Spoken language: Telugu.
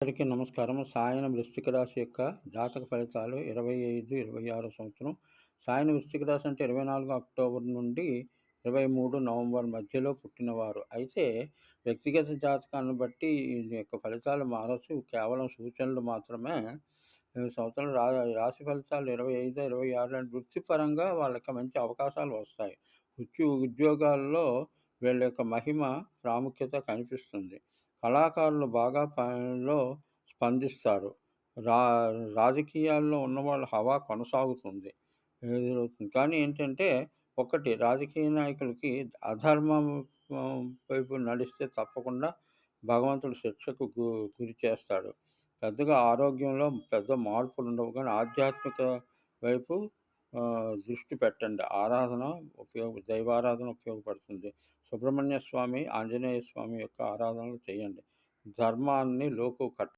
అందరికీ నమస్కారం సాయన వృశ్చిక రాశి యొక్క జాతక ఫలితాలు ఇరవై ఐదు ఇరవై ఆరు సంవత్సరం. సాయన వృశ్చిక రాశి అంటే ఇరవై నాలుగు అక్టోబర్ నుండి ఇరవై మూడు నవంబర్ మధ్యలో పుట్టినవారు. అయితే వ్యక్తిగత జాతకాన్ని బట్టి యొక్క ఫలితాలు మారచ్చు. కేవలం సూచనలు మాత్రమే. సంవత్సరం రా రాశి ఫలితాలు ఇరవై ఐదు ఇరవై ఆరు అంటే వృత్తిపరంగా వాళ్ళకి మంచి అవకాశాలు వస్తాయి. వృత్తి ఉద్యోగాల్లో వీళ్ళ యొక్క మహిమ ప్రాముఖ్యత కనిపిస్తుంది. కళాకారులు బాగా పనిలో స్పందిస్తారు. రా రాజకీయాల్లో ఉన్నవాళ్ళ హవా కొనసాగుతుంది. కానీ ఏంటంటే ఒకటి రాజకీయ నాయకులకి అధర్మం వైపు నడిస్తే తప్పకుండా భగవంతుడు శిక్షకు గు గురి చేస్తాడు. పెద్దగా ఆరోగ్యంలో పెద్ద మార్పులు ఉండవు కానీ ఆధ్యాత్మిక వైపు దృష్టి పెట్టండి. ఆరాధన ఉపయోగ దైవారాధన ఉపయోగపడుతుంది. సుబ్రహ్మణ్య స్వామి ఆంజనేయ స్వామి యొక్క ఆరాధనలు చేయండి. ధర్మాన్ని లోకు కట్